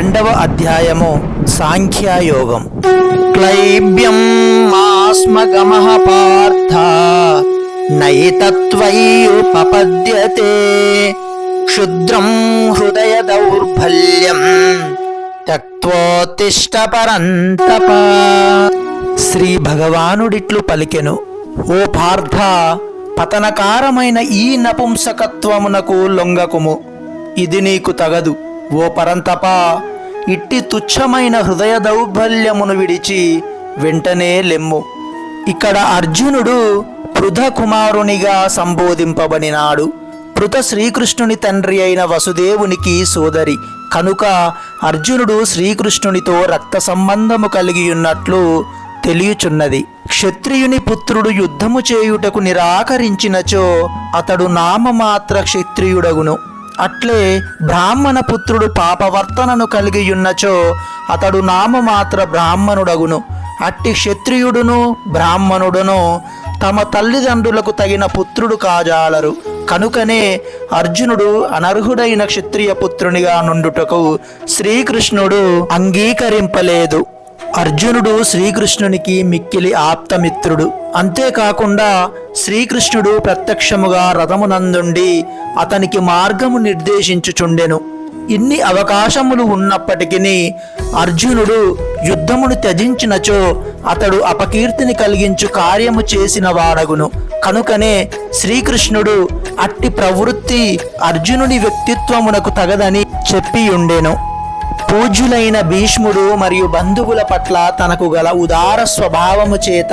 రెండవ అధ్యాయము సాంఖ్యయోగం. క్లైబ్యం మాస్మగమః పార్థ నైతత్వైయుపపద్యతే క్షుద్రం హృదయ దౌర్బల్యం త్యక్తోత్తిష్ట పరంతప శ్రీ భగవానుడిట్లు పలికెను ఓ పార్థ పతనకారమైన ఈ నపుంసకత్వమునకు లొంగకుము. ఇది నీకు తగదు ఓ పరంతప. ఇట్టి తుచ్చమైన హృదయ దౌర్బల్యమును విడిచి వెంటనే లెమ్ము. ఇక్కడ అర్జునుడు పృథకుమారునిగా సంబోధింపబడినాడు. పృథ శ్రీకృష్ణుని తండ్రి అయిన వసుదేవునికి సోదరి. కనుక అర్జునుడు శ్రీకృష్ణునితో రక్త సంబంధము కలిగి ఉన్నట్లు తెలియచున్నది. క్షత్రియుని పుత్రుడు యుద్ధము చేయుటకు నిరాకరించినచో అతడు నామమాత్ర క్షత్రియుడగును. అట్లే బ్రాహ్మణ పుత్రుడు పాపవర్తనను కలిగి ఉన్నచో అతడు నామమాత్ర బ్రాహ్మణుడగును. అట్టి క్షత్రియుడును బ్రాహ్మణుడును తమ తల్లిదండ్రులకు తగిన పుత్రుడు కాజాలరు. కనుకనే అర్జునుడు అనర్హుడైన క్షత్రియ పుత్రునిగా నుండుటకు శ్రీకృష్ణుడు అంగీకరింపలేదు. అర్జునుడు శ్రీకృష్ణునికి మిక్కిలి ఆప్తమిత్రుడు. అంతేకాకుండా శ్రీకృష్ణుడు ప్రత్యక్షముగా రథమునందుండి అతనికి మార్గము నిర్దేశించుచుండెను. ఇన్ని అవకాశములు ఉన్నప్పటికీ అర్జునుడు యుద్ధమును త్యజించినచో అతడు అపకీర్తిని కలిగించు కార్యము చేసిన వాడగును. కనుకనే శ్రీకృష్ణుడు అట్టి ప్రవృత్తి అర్జునుని వ్యక్తిత్వమునకు తగదని చెప్పియుండెను. పూజ్యులైన భీష్ముడు మరియు బంధువుల పట్ల తనకు గల ఉదార స్వభావము చేత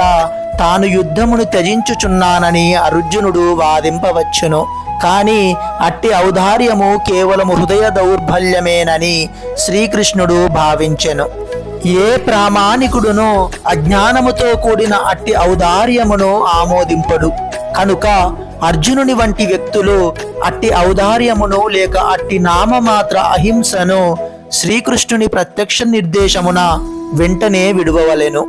తాను యుద్ధమును త్యజించుచున్నానని అర్జునుడు వాదింపవచ్చును. కానీ అట్టి ఔదార్యము కేవలం హృదయ దౌర్బల్యమేనని శ్రీకృష్ణుడు భావించెను. ఏ ప్రామాణికుడును అజ్ఞానముతో కూడిన అట్టి ఔదార్యమును ఆమోదింపడు. కనుక అర్జునుని వంటి వ్యక్తులు అట్టి ఔదార్యమును లేక అట్టి నామమాత్ర అహింసను శ్రీకృష్ణుని ప్రత్యక్ష నిర్దేశమున వెంటనే విడువవలెను.